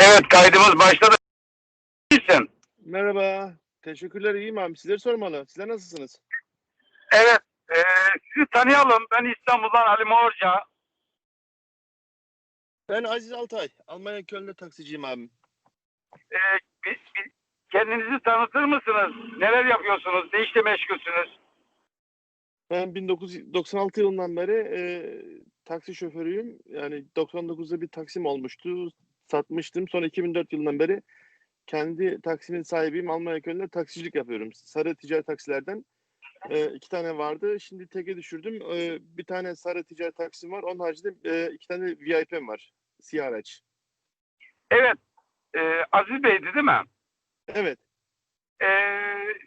Evet kaydımız başladı. İyisin. Merhaba. Teşekkürler iyiyim abi. Sizleri sormalı. Sizler nasılsınız? Evet. E, sizi tanıyalım. Ben İstanbul'dan Ali Morca. Ben Aziz Altay. Almanya Köln'de taksiciyim abim. E, bir- bir- kendinizi tanıtır mısınız? Neler yapıyorsunuz? Ne işle meşgulsünüz? Ben 1996 yılından beri e, taksi şoförüyüm. Yani 99'da bir taksim olmuştu. Satmıştım. Sonra 2004 yılından beri kendi taksimin sahibiyim. Almanya Köln'de taksicilik yapıyorum. Sarı ticari taksilerden e, iki tane vardı. Şimdi teke düşürdüm. E, bir tane sarı ticari taksim var. Onun haricinde e, iki tane VIP'm var. Siyah araç. Evet. E, Aziz Bey'di değil mi? Evet. E,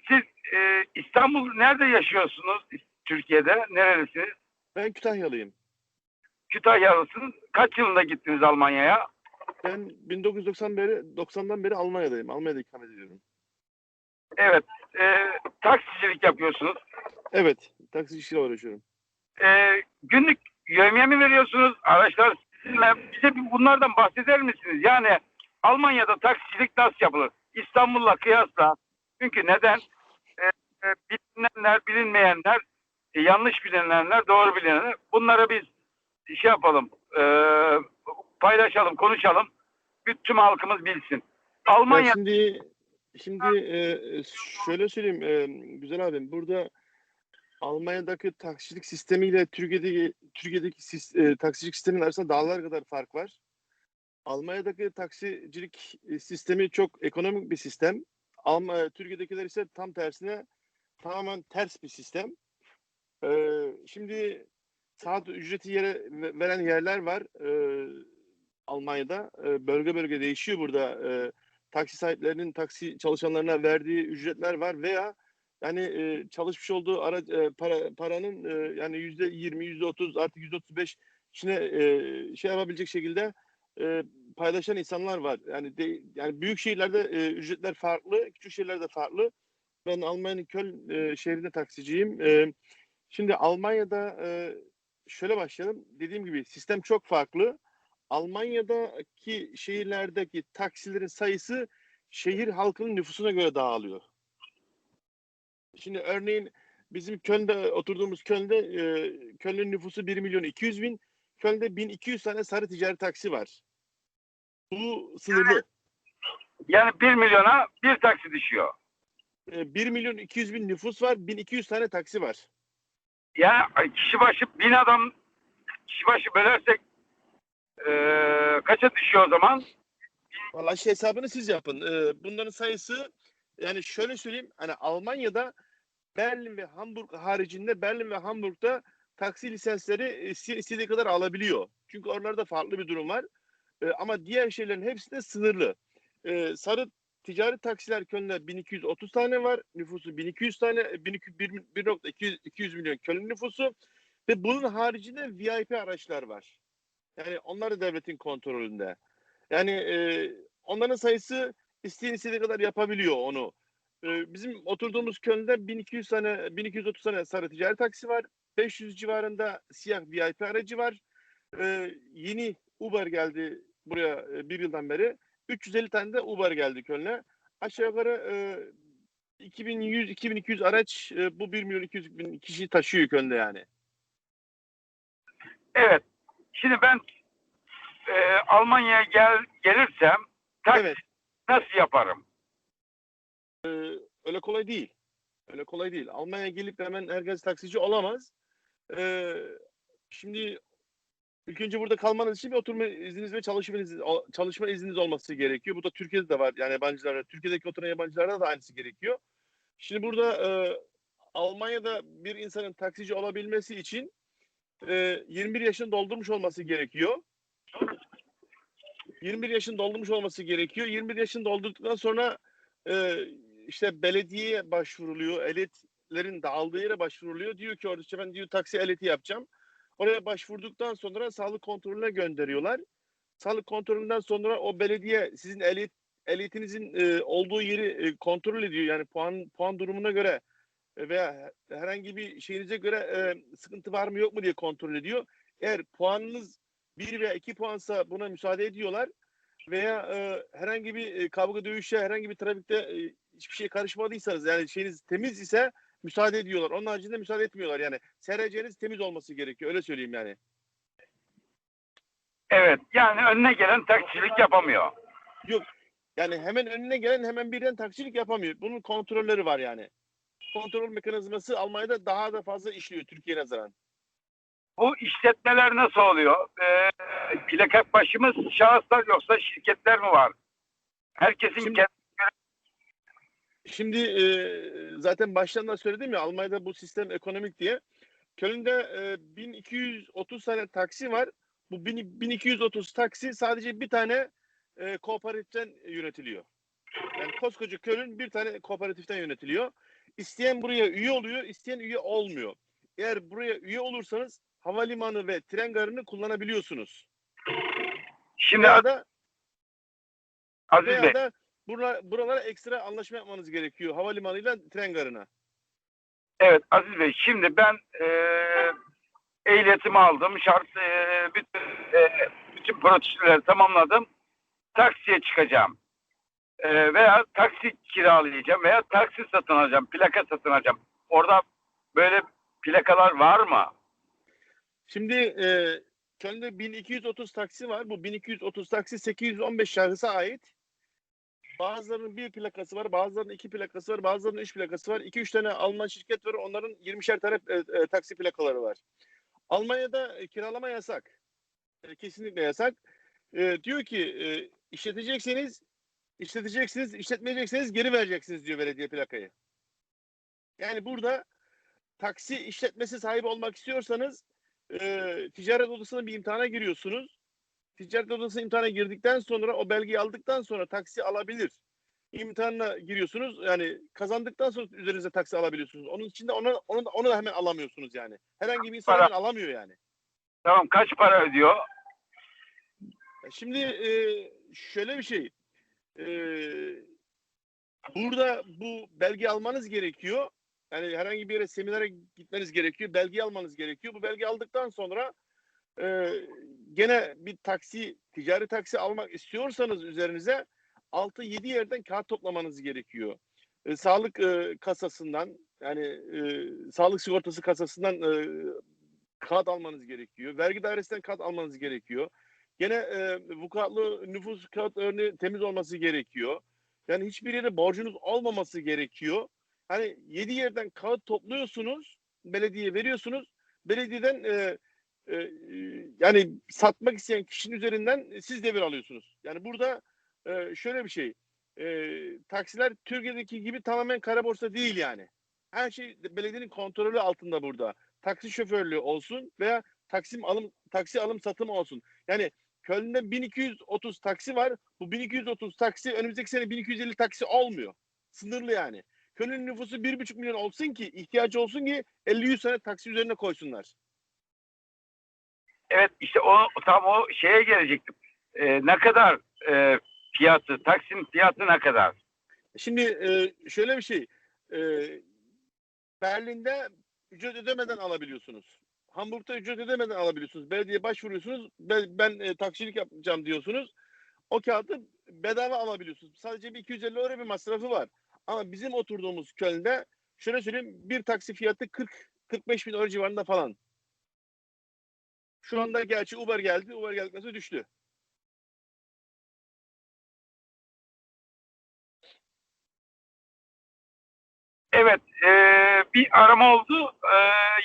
siz e, İstanbul nerede yaşıyorsunuz? Türkiye'de. Nerelisiniz? Ben Kütahyalıyım. Kütahyalısınız. Kaç yılında gittiniz Almanya'ya? Ben 1990 beri 90'dan beri Almanya'dayım. Almanya'da ikamet ediyorum. Evet. E, taksicilik yapıyorsunuz. Evet, taksi işiyle uğraşıyorum. e, günlük yövmiye mi veriyorsunuz? Araçlar sizinle. Bize bunlardan bahseder misiniz? Yani Almanya'da taksicilik nasıl yapılır? İstanbul'la kıyasla. Çünkü neden? E, e, bilinenler, bilinmeyenler, e, yanlış bilinenler, doğru bilinenler. Bunlara biz şey yapalım, e, paylaşalım, konuşalım. Bütün halkımız bilsin. Ya Almanya şimdi şimdi e, şöyle söyleyeyim e, güzel abim burada Almanya'daki taksicilik sistemiyle Türkiye'deki Türkiye'deki sis- e, taksicilik sistemin arasında dağlar kadar fark var. Almanya'daki taksicilik e, sistemi çok ekonomik bir sistem. Almanya Türkiye'dekiler ise tam tersine tamamen ters bir sistem. E, şimdi saat ücreti yere ve- veren yerler var. E, Almanya'da e, bölge bölge değişiyor burada. E, taksi sahiplerinin taksi çalışanlarına verdiği ücretler var veya yani e, çalışmış olduğu ara, e, para, paranın e, yani yüzde yirmi, yüzde otuz artık yüzde otuz beş içine e, şey yapabilecek şekilde e, paylaşan insanlar var. Yani de, yani büyük şehirlerde e, ücretler farklı, küçük şehirlerde farklı. Ben Almanya'nın Köln e, şehrinde taksiciyim. E, şimdi Almanya'da e, şöyle başlayalım. Dediğim gibi sistem çok farklı. Almanya'daki şehirlerdeki taksilerin sayısı şehir halkının nüfusuna göre dağılıyor. Şimdi örneğin bizim Köln'de oturduğumuz Köln'de e, Köln'ün nüfusu 1 milyon 200 bin. Köln'de 1200 tane sarı ticari taksi var. Bu sınırlı. yani 1 milyona bir taksi düşüyor. E, 1 milyon 200 bin nüfus var. 1200 tane taksi var. Yani kişi başı bin adam kişi başı bölersek eee kaça düşüyor o zaman? Vallahi şey hesabını siz yapın. Ee, bunların sayısı yani şöyle söyleyeyim hani Almanya'da Berlin ve Hamburg haricinde Berlin ve Hamburg'da taksi lisensleri e, iste- istediği kadar alabiliyor. Çünkü oralarda farklı bir durum var. Ee, ama diğer şeylerin hepsi de sınırlı. Ee, sarı ticari taksiler Köln'de 1230 tane var. Nüfusu 1200 tane 1200 1 1.200 200 milyon Köln nüfusu ve bunun haricinde VIP araçlar var. Yani onlar da devletin kontrolünde. Yani e, onların sayısı isteyen istediği kadar yapabiliyor onu. E, bizim oturduğumuz Köln'de 1200 tane 1230 tane sarı ticari taksi var. 500 civarında siyah VIP aracı var. E, yeni Uber geldi buraya e, bir yıldan beri. 350 tane de Uber geldi Köln'e. Aşağı yukarı e, 2100-2200 araç e, bu 1 milyon 200 bin kişiyi taşıyor Köln'de yani. Evet. Şimdi ben eee, Almanya'ya gel gelirsem taksi Evet. nasıl yaparım? öyle kolay değil. Öyle kolay değil. Almanya'ya gelip de hemen herkes taksici olamaz. Ee, şimdi ilk önce burada kalmanız için bir oturma izniniz ve çalışma izniniz, çalışma izniniz olması gerekiyor. Bu da Türkiye'de de var yani yabancılarda. Türkiye'deki oturan yabancılarda da aynısı gerekiyor. Şimdi burada e, Almanya'da bir insanın taksici olabilmesi için e, 21 yaşını doldurmuş olması gerekiyor. 21 yaşını doldurmuş olması gerekiyor. 21 yaşını doldurduktan sonra e, işte belediyeye başvuruluyor. Ehliyetlerin dağıldığı yere başvuruluyor. Diyor ki orada işte ben diyor taksi ehliyeti yapacağım. Oraya başvurduktan sonra sağlık kontrolüne gönderiyorlar. Sağlık kontrolünden sonra o belediye sizin ehliyet ehliyetinizin e, olduğu yeri e, kontrol ediyor. Yani puan puan durumuna göre veya herhangi bir şeyinize göre e, sıkıntı var mı yok mu diye kontrol ediyor. Eğer puanınız bir veya iki puansa buna müsaade ediyorlar. veya e, herhangi bir e, kavga dövüşe, herhangi bir trafikte e, hiçbir şey karışmadıysanız yani şeyiniz temiz ise müsaade ediyorlar. Onun haricinde müsaade etmiyorlar yani. SRC'niz temiz olması gerekiyor. Öyle söyleyeyim yani. Evet. Yani önüne gelen taksicilik yapamıyor. Yani hemen önüne gelen hemen birden taksilik yapamıyor. Bunun kontrolleri var yani. Kontrol mekanizması Almanya'da daha da fazla işliyor Türkiye'ye nazaran. Bu işletmeler nasıl oluyor? Ee, plaka başı mı şahıslar yoksa şirketler mi var? Herkesin Şimdi- kendi Şimdi e, zaten baştan da söyledim ya Almanya'da bu sistem ekonomik diye. Köln'de e, 1230 tane taksi var. Bu 1000 1230 taksi sadece bir tane e, kooperatiften yönetiliyor. Yani koskoca Köln bir tane kooperatiften yönetiliyor. İsteyen buraya üye oluyor, isteyen üye olmuyor. Eğer buraya üye olursanız havalimanı ve tren garını kullanabiliyorsunuz. Şimdi Veya da Aziz Bey veya da bura- buralara ekstra anlaşma yapmanız gerekiyor havalimanıyla tren garına. Evet Aziz Bey şimdi ben e, ehliyetimi aldım. Şart e, bütün, e, bütün prosedürleri tamamladım. Taksiye çıkacağım. E, veya taksi kiralayacağım veya taksi satın alacağım. Plaka satın alacağım. Orada böyle plakalar var mı? Şimdi e, Köln'de 1230 taksi var. Bu 1230 taksi 815 şahısa ait. Bazılarının bir plakası var, bazılarının iki plakası var, bazılarının üç plakası var. 2-3 tane Alman şirket var, onların 20'şer tane e, e, taksi plakaları var. Almanya'da e, kiralama yasak. E, kesinlikle yasak. E, diyor ki e, işletecekseniz, işleteceksiniz, işletmeyecekseniz geri vereceksiniz diyor belediye plakayı. Yani burada taksi işletmesi sahibi olmak istiyorsanız e, ticaret odasına bir imtihana giriyorsunuz. Ticaret odasına imtihana girdikten sonra o belgeyi aldıktan sonra taksi alabilir. İmtihanına giriyorsunuz. Yani kazandıktan sonra üzerinize taksi alabiliyorsunuz. Onun için de onu, onu, da- onu da hemen alamıyorsunuz yani. Herhangi bir insan hemen alamıyor yani. Tamam kaç para ödüyor? Şimdi e, şöyle bir şey. E, burada bu belge almanız gerekiyor. Yani herhangi bir yere seminere gitmeniz gerekiyor. Belge almanız gerekiyor. Bu belge aldıktan sonra e, gene bir taksi, ticari taksi almak istiyorsanız üzerinize 6-7 yerden kağıt toplamanız gerekiyor. E, sağlık e, kasasından yani e, sağlık sigortası kasasından e, kağıt almanız gerekiyor. Vergi dairesinden kağıt almanız gerekiyor. Gene e, vukuatlı nüfus kağıt örneği temiz olması gerekiyor. Yani hiçbir yere borcunuz olmaması gerekiyor. Hani yedi yerden kağıt topluyorsunuz, belediyeye veriyorsunuz. Belediyeden e, e, yani satmak isteyen kişinin üzerinden siz devir alıyorsunuz. Yani burada e, şöyle bir şey. E, taksiler Türkiye'deki gibi tamamen kara borsa değil yani. Her şey belediyenin kontrolü altında burada. Taksi şoförlüğü olsun veya taksim alım taksi alım satım olsun. Yani Köln'de 1230 taksi var. Bu 1230 taksi önümüzdeki sene 1250 taksi olmuyor. Sınırlı yani. Köln'ün nüfusu 1,5 milyon olsun ki ihtiyacı olsun ki 50-100 tane taksi üzerine koysunlar. Evet işte o tam o şeye gelecektim. E, ne kadar e, fiyatı, taksim fiyatı ne kadar? Şimdi e, şöyle bir şey. E, Berlin'de ücret ödemeden alabiliyorsunuz. Hamburg'da ücret ödemeden alabiliyorsunuz. Belediye başvuruyorsunuz. Ben, ben e, taksilik yapacağım diyorsunuz. O kağıdı bedava alabiliyorsunuz. Sadece bir 250 euro bir masrafı var. Ama bizim oturduğumuz Köln'de şöyle söyleyeyim bir taksi fiyatı 40-45 bin euro civarında falan. Şu anda gerçi Uber geldi. Uber geldikten sonra düştü. Evet, e, bir arama oldu. E,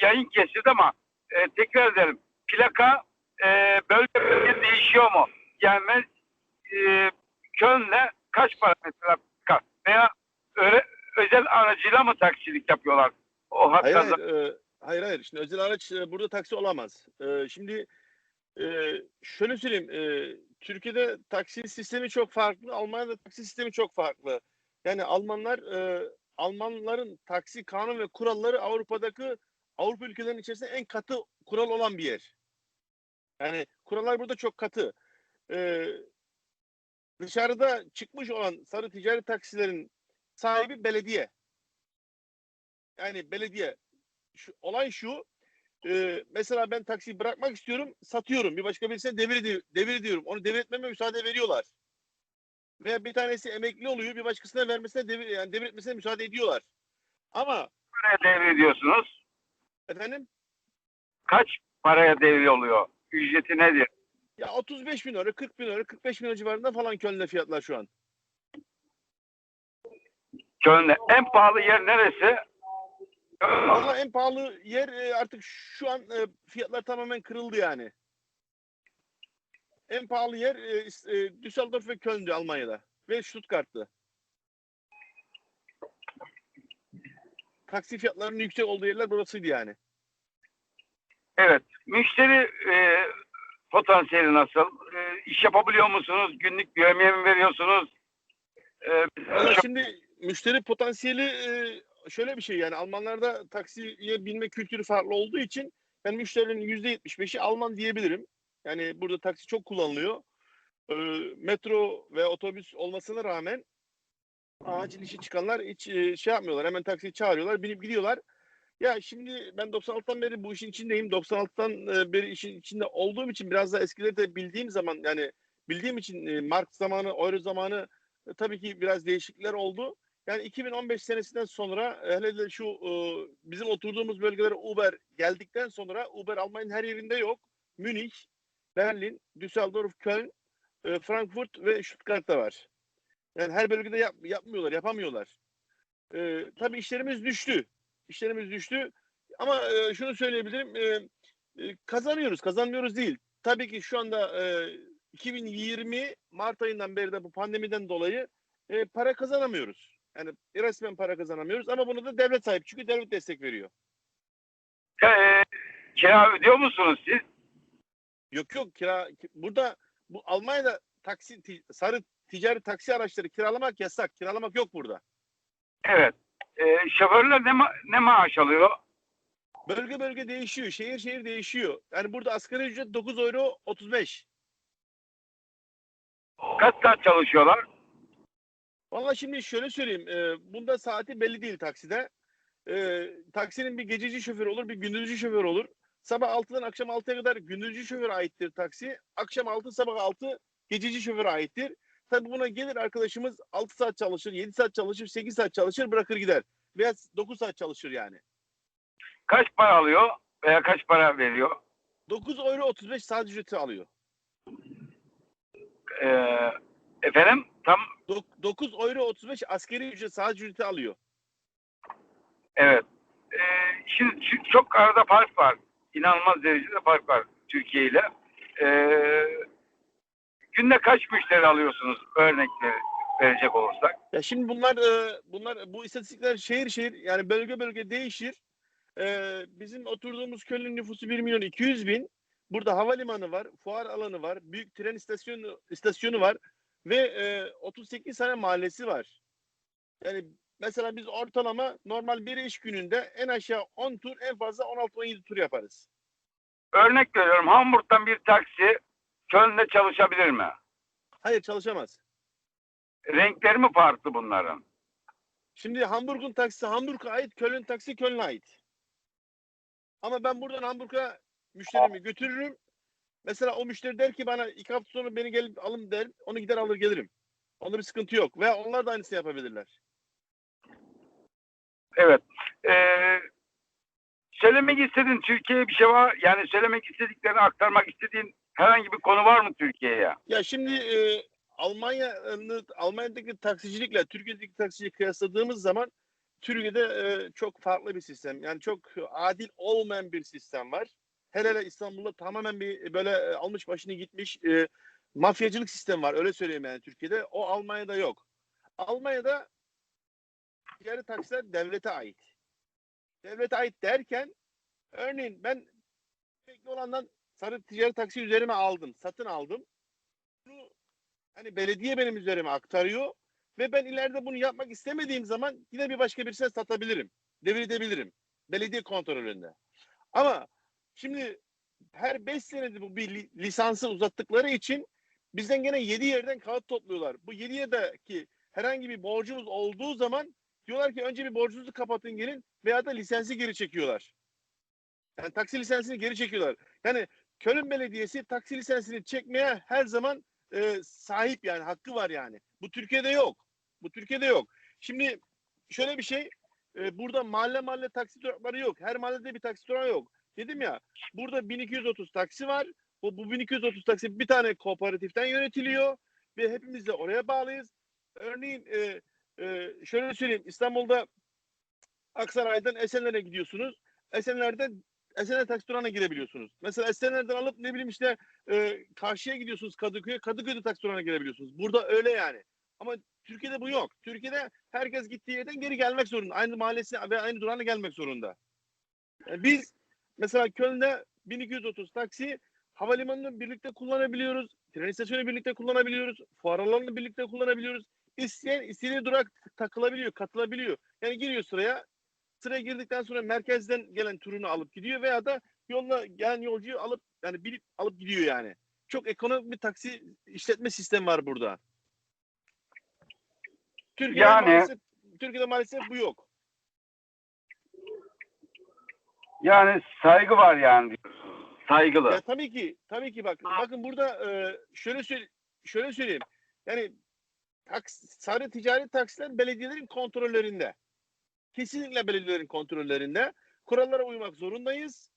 yayın kesildi ama e, tekrar edelim. Plaka e, bölge bölge değişiyor mu? Yani ben e, Köln'le kaç para mesela plaka? Veya öyle, özel aracıyla mı taksilik yapıyorlar? O Hayır hatta hayır, e, hayır hayır. Şimdi özel araç e, burada taksi olamaz. E, şimdi e, şöyle söyleyeyim. E, Türkiye'de taksi sistemi çok farklı. Almanya'da taksi sistemi çok farklı. Yani Almanlar e, Almanların taksi kanun ve kuralları Avrupa'daki Avrupa ülkelerinin içerisinde en katı kural olan bir yer. Yani kurallar burada çok katı. E, dışarıda çıkmış olan sarı ticari taksilerin sahibi belediye. Yani belediye şu, olay şu. e, mesela ben taksiyi bırakmak istiyorum, satıyorum. Bir başka birisine devir, devir ediyorum. Onu devretmeme müsaade veriyorlar. veya bir tanesi emekli oluyor bir başkasına vermesine devir, yani devretmesine müsaade ediyorlar. Ama Paraya devrediyorsunuz. Efendim Kaç paraya devri oluyor? Ücreti nedir? ya 35 bin euro 40 bin euro 45 bin euro civarında falan Köln'de fiyatlar şu an. Köln'de en pahalı yer neresi? Valla en pahalı yer e, artık şu an e, fiyatlar tamamen kırıldı yani. En pahalı yer e, Düsseldorf ve Köln'dü Almanya'da ve Stuttgart'tı. Taksi fiyatlarının yüksek olduğu yerler burasıydı yani. Evet. Müşteri e, potansiyeli nasıl? E, iş yapabiliyor musunuz? Günlük yemeğe mi veriyorsunuz? E, iş- şimdi müşteri potansiyeli e, şöyle bir şey yani Almanlarda taksiye binme kültürü farklı olduğu için yani müşterilerin %75'i Alman diyebilirim. Yani burada taksi çok kullanılıyor. E, metro ve otobüs olmasına rağmen acil işi çıkanlar hiç e, şey yapmıyorlar. Hemen taksiyi çağırıyorlar, binip gidiyorlar. Ya şimdi ben 96'tan beri bu işin içindeyim. 96'tan e, beri işin içinde olduğum için biraz da eskileri de bildiğim zaman yani bildiğim için e, Mark zamanı, Euro zamanı e, tabii ki biraz değişiklikler oldu. Yani 2015 senesinden sonra hele de şu bizim oturduğumuz bölgelere Uber geldikten sonra Uber Almanya'nın her yerinde yok. Münih, Berlin, Düsseldorf, Köln, Frankfurt ve Stuttgart'ta var. Yani her bölgede yap, yapmıyorlar, yapamıyorlar. E, tabii işlerimiz düştü. İşlerimiz düştü. Ama e, şunu söyleyebilirim. e, e, kazanıyoruz, kazanmıyoruz değil. Tabii ki şu anda e, 2020 Mart ayından beri de bu pandemiden dolayı e, para kazanamıyoruz. Yani resmen para kazanamıyoruz ama bunu da devlet sahip çünkü devlet destek veriyor. e, kira ödüyor musunuz siz? Yok yok kira ki- burada bu Almanya'da taksi sarı ticari taksi araçları kiralamak yasak. Kiralamak yok burada. Evet. E, şoförler ne, ma- ne maaş alıyor? Bölge bölge değişiyor. Şehir şehir değişiyor. Yani burada asgari ücret 9 euro 35. Kaç saat çalışıyorlar? Vallahi şimdi şöyle söyleyeyim. E, bunda saati belli değil takside. E, taksinin bir gececi şoförü olur, bir gündüzcü şoför olur. Sabah 6'dan akşam 6'ya kadar gündüzcü şoföre aittir taksi. Akşam 6 sabah 6 gececi şoföre aittir. Tabii buna gelir arkadaşımız 6 saat çalışır, 7 saat çalışır, 8 saat çalışır bırakır gider. Veya 9 saat çalışır yani. Kaç para alıyor? Veya kaç para veriyor? 9 euro 35 saat ücreti alıyor. E, efendim? Tam Dok- 9 euro 35 askeri ücret saat ücreti alıyor. Evet. Ee, şimdi çok arada fark var. İnanılmaz derecede fark var Türkiye ile. Ee, günde kaç müşteri alıyorsunuz örnekleri verecek olursak? Ya şimdi bunlar e, bunlar bu istatistikler şehir şehir yani bölge bölge değişir. E, bizim oturduğumuz Köln nüfusu 1 milyon 200 bin. Burada havalimanı var, fuar alanı var, büyük tren istasyonu istasyonu var ve e, 38 tane mahallesi var. Yani mesela biz ortalama normal bir iş gününde en aşağı 10 tur en fazla 16-17 tur yaparız. Örnek veriyorum Hamburg'dan bir taksi Köln'de çalışabilir mi? Hayır çalışamaz. Renkleri mi farklı bunların? Şimdi Hamburg'un taksisi Hamburg'a ait, Köln taksi Köln'e ait. Ama ben buradan Hamburg'a müşterimi götürürüm. Mesela o müşteri der ki bana iki hafta sonra beni gelip alın der. Onu gider alır gelirim. Onda bir sıkıntı yok. Veya onlar da aynısını yapabilirler. Evet. Ee, söylemek istediğin Türkiye'ye bir şey var. Yani söylemek istediklerini aktarmak istediğin herhangi bir konu var mı Türkiye'ye? Ya şimdi e, Almanya'nın Almanya'daki taksicilikle Türkiye'deki taksiciyi kıyasladığımız zaman Türkiye'de e, çok farklı bir sistem. Yani çok adil olmayan bir sistem var. Hele hele İstanbul'da tamamen bir böyle e, almış başını gitmiş e, mafyacılık sistemi var. Öyle söyleyeyim yani Türkiye'de. O Almanya'da yok. Almanya'da ticari taksiler devlete ait. Devlete ait derken örneğin ben emekli olandan sarı ticari taksi üzerime aldım. Satın aldım. Bunu hani belediye benim üzerime aktarıyor ve ben ileride bunu yapmak istemediğim zaman yine bir başka birisine satabilirim. Devredebilirim. Belediye kontrolünde. Ama şimdi her 5 senede bu bir li- lisansı uzattıkları için bizden gene 7 yerden kağıt topluyorlar. Bu 7 yerdeki herhangi bir borcumuz olduğu zaman diyorlar ki önce bir borcunuzu kapatın gelin veya da lisansı geri çekiyorlar. Yani taksi lisansını geri çekiyorlar. Yani Köln Belediyesi taksi lisansını çekmeye her zaman e, sahip yani hakkı var yani. Bu Türkiye'de yok. Bu Türkiye'de yok. Şimdi şöyle bir şey e, burada mahalle mahalle taksi durakları yok. Her mahallede bir taksi durağı yok. Dedim ya burada 1230 taksi var. Bu, bu 1230 taksi bir tane kooperatiften yönetiliyor ve hepimiz de oraya bağlıyız. Örneğin e, e, şöyle söyleyeyim İstanbul'da Aksaray'dan Esenler'e gidiyorsunuz. Esenler'den Esenler taksi durağına girebiliyorsunuz. Mesela Esenler'den alıp ne bileyim işte e, karşıya gidiyorsunuz Kadıköy'e, Kadıköy'de taksi durağına girebiliyorsunuz. Burada öyle yani. Ama Türkiye'de bu yok. Türkiye'de herkes gittiği yerden geri gelmek zorunda. Aynı mahallesine ve aynı durağına gelmek zorunda. Yani biz mesela Köln'de 1230 taksi havalimanını birlikte kullanabiliyoruz. Tren istasyonu birlikte kullanabiliyoruz. Fuar alanını birlikte kullanabiliyoruz. İsteyen istediği durak takılabiliyor, katılabiliyor. Yani giriyor sıraya. Sıraya girdikten sonra merkezden gelen turunu alıp gidiyor veya da yolla gelen yolcuyu alıp yani bilip alıp gidiyor yani. Çok ekonomik bir taksi işletme sistemi var burada. Türkiye'de Yani- maalesef Türkiye'de maalesef bu yok. Yani saygı var yani. Saygılı. Ya tabii ki, tabii ki bak. Bakın burada e, şöyle söyle, şöyle söyleyeyim. Yani taks, sadece ticari taksiler belediyelerin kontrollerinde. Kesinlikle belediyelerin kontrollerinde. Kurallara uymak zorundayız.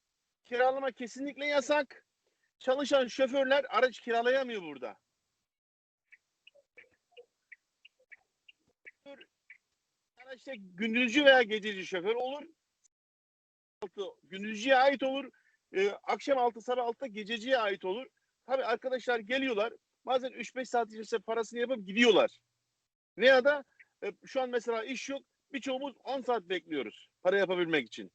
Kiralama kesinlikle yasak. Çalışan şoförler araç kiralayamıyor burada. Araçta gündüzcü veya gececi şoför olur. Altı gündüzcüye ait olur. Ee, akşam 6 sabah 6'da gececiye ait olur. Tabii arkadaşlar geliyorlar. Bazen 3-5 saat içerisinde parasını yapıp gidiyorlar. Veya da e, şu an mesela iş yok. Birçoğumuz 10 saat bekliyoruz para yapabilmek için.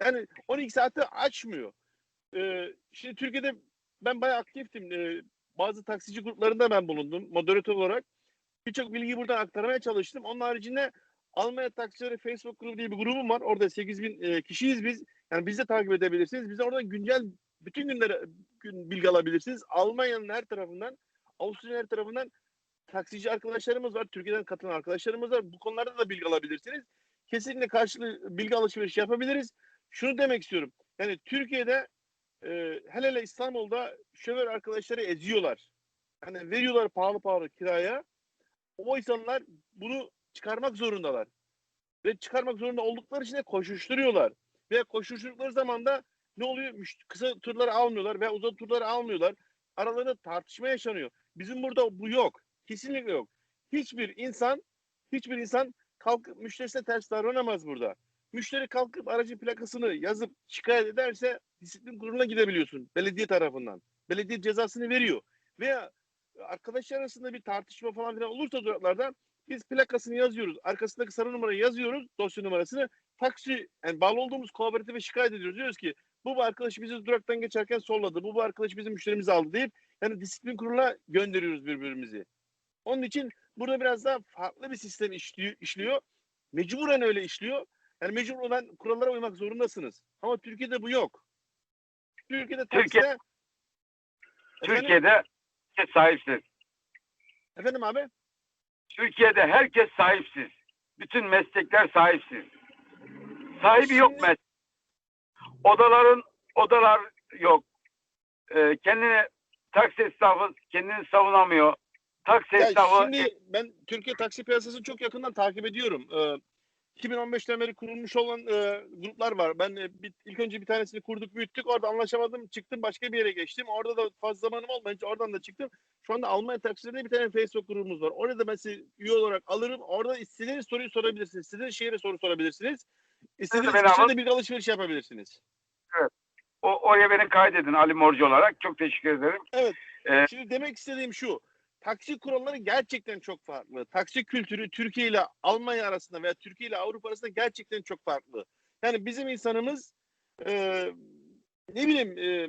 Yani 12 saati açmıyor. Ee, şimdi Türkiye'de ben bayağı aktiftim. Ee, bazı taksici gruplarında ben bulundum moderatör olarak. Birçok bilgiyi buradan aktarmaya çalıştım. Onun haricinde Almanya Taksileri Facebook grubu diye bir grubum var. Orada 8000 e, kişiyiz biz. Yani bizi de takip edebilirsiniz. Bize oradan güncel bütün günleri gün bilgi alabilirsiniz. Almanya'nın her tarafından, Avusturya'nın her tarafından taksici arkadaşlarımız var. Türkiye'den katılan arkadaşlarımız var. Bu konularda da bilgi alabilirsiniz. Kesinlikle karşılıklı bilgi alışverişi yapabiliriz. Şunu demek istiyorum. Yani Türkiye'de e, hele hele İstanbul'da şoför arkadaşları eziyorlar. Yani veriyorlar pahalı pahalı kiraya. O insanlar bunu çıkarmak zorundalar. Ve çıkarmak zorunda oldukları için de koşuşturuyorlar. Ve koşuşturdukları zaman da ne oluyor? Kısa turları almıyorlar veya uzun turları almıyorlar. Aralarında tartışma yaşanıyor. Bizim burada bu yok. Kesinlikle yok. Hiçbir insan hiçbir insan kalkıp müşterisine ters davranamaz burada. Müşteri kalkıp aracın plakasını yazıp şikayet ederse disiplin kuruluna gidebiliyorsun belediye tarafından. Belediye cezasını veriyor. Veya arkadaşlar arasında bir tartışma falan filan olursa duraklarda biz plakasını yazıyoruz. Arkasındaki sarı numarayı yazıyoruz. Dosya numarasını. Taksi yani bağlı olduğumuz kooperatife şikayet ediyoruz. Diyoruz ki bu, bu arkadaş bizi duraktan geçerken solladı. Bu, bu arkadaş bizim müşterimizi aldı deyip yani disiplin kuruluna gönderiyoruz birbirimizi. Onun için burada biraz daha farklı bir sistem işliyor. işliyor. Mecburen öyle işliyor. Yani mecbur olan kurallara uymak zorundasınız. Ama Türkiye'de bu yok. Türkiye'de Türkiye-. Efendim, Türkiye'de herkes sahipsiz. efendim abi? Türkiye'de herkes sahipsiz. Bütün meslekler sahipsiz. Sahibi yok Şimdi- meslek. Odaların odalar yok. Ee, kendini taksi esnafı kendini savunamıyor. Taksi Ya esnafı şimdi ben Türkiye taksi piyasasını çok yakından takip ediyorum. Ee, 2015'ten beri kurulmuş olan e, gruplar var. Ben e, bir, ilk önce bir tanesini kurduk, büyüttük. Orada anlaşamadım, çıktım başka bir yere geçtim. Orada da fazla zamanım olmayınca oradan da çıktım. Şu anda Almanya taksilerinde bir tane Facebook grubumuz var. Orada ben sizi üye olarak alırım. Orada istediğiniz soruyu sorabilirsiniz. İstediğiniz şehre soru sorabilirsiniz. İstediğiniz beni kişiyle bilgi alışveriş yapabilirsiniz. o, oraya beni kaydedin Ali Morcu olarak. Çok teşekkür ederim. Şimdi demek istediğim şu. Taksi kuralları gerçekten çok farklı. Taksi kültürü Türkiye ile Almanya arasında veya Türkiye ile Avrupa arasında gerçekten çok farklı. Yani bizim insanımız e, ne bileyim e,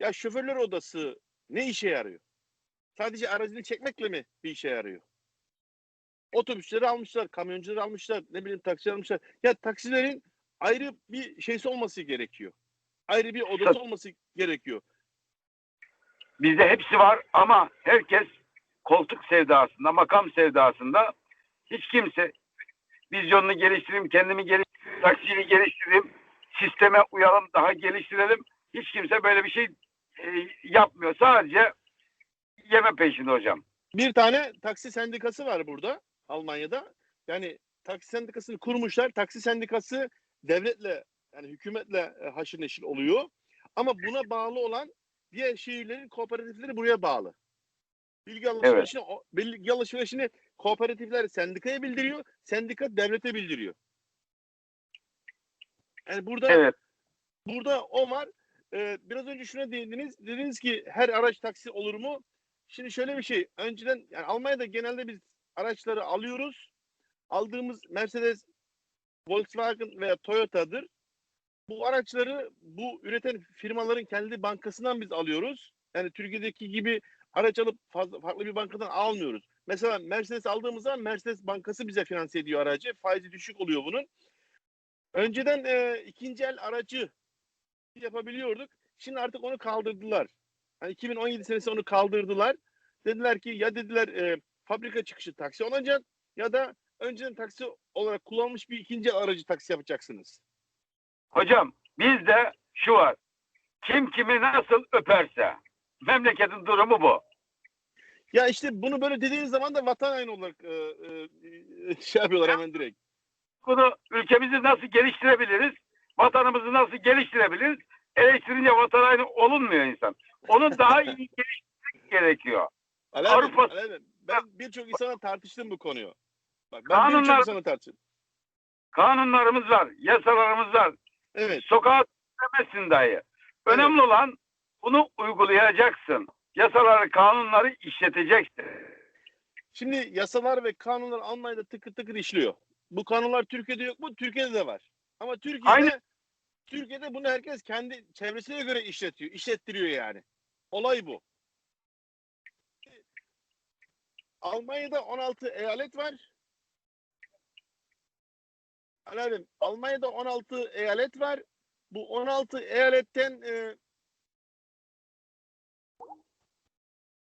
ya şoförler odası ne işe yarıyor? Sadece aracını çekmekle mi bir işe yarıyor? Otobüsleri almışlar, kamyoncuları almışlar, ne bileyim taksi almışlar. Ya taksilerin ayrı bir şeysi olması gerekiyor. Ayrı bir odası olması gerekiyor. Bizde hepsi var ama herkes koltuk sevdasında, makam sevdasında. Hiç kimse vizyonunu geliştireyim, kendimi geliştireyim, taksini geliştireyim, sisteme uyalım, daha geliştirelim. Hiç kimse böyle bir şey e, yapmıyor. Sadece yeme peşinde hocam. Bir tane taksi sendikası var burada Almanya'da. Yani taksi sendikasını kurmuşlar. Taksi sendikası devletle yani hükümetle e, haşır neşir oluyor. Ama buna bağlı olan diğer şehirlerin kooperatifleri buraya bağlı. Bilgi alışverişini, o- bilgi alışverişini kooperatifler sendikaya bildiriyor. Sendika devlete bildiriyor. Yani burada Evet. burada o var. Ee, biraz önce şuna değindiniz. Dediniz ki her araç taksi olur mu? Şimdi şöyle bir şey. Önceden yani Almanya'da genelde biz araçları alıyoruz. Aldığımız Mercedes, Volkswagen veya Toyota'dır. Bu araçları bu üreten firmaların kendi bankasından biz alıyoruz. Yani Türkiye'deki gibi araç alıp fazla, farklı bir bankadan almıyoruz. Mesela Mercedes aldığımız zaman Mercedes bankası bize finanse ediyor aracı. Faizi düşük oluyor bunun. Önceden e, ikinci el aracı yapabiliyorduk. Şimdi artık onu kaldırdılar. Yani 2017 senesi onu kaldırdılar. Dediler ki ya dediler e, fabrika çıkışı taksi olacak ya da önceden taksi olarak kullanılmış bir ikinci aracı taksi yapacaksınız. Hocam bizde şu var. Kim kimi nasıl öperse. Memleketin durumu bu. Ya işte bunu böyle dediğiniz zaman da vatan haini olarak e, e, e, şey yapıyorlar hemen direkt. Bunu ülkemizi nasıl geliştirebiliriz? Vatanımızı nasıl geliştirebiliriz? Eleştirince vatan haini olunmuyor insan. Onu daha iyi geliştirmek gerekiyor. Abi, Avrupa- abi, ben birçok insana tartıştım bu konuyu. Bak ben Kanunlar- birçok insana tartıştım. Kanunlarımız var, yasalarımız var. Evet. Sokağa çıkamazsın dahi. Önemli olan bunu uygulayacaksın. Yasaları, kanunları işleteceksin. Şimdi yasalar ve kanunlar Almanya'da tıkır tıkır işliyor. Bu kanunlar Türkiye'de yok mu? Türkiye'de de var. Ama Türkiye'de Aynı- Türkiye'de bunu herkes kendi çevresine göre işletiyor, işlettiriyor yani. Olay bu. Almanya'da 16 eyalet var. Abim, Almanya'da 16 eyalet var. Bu 16 eyaletten e,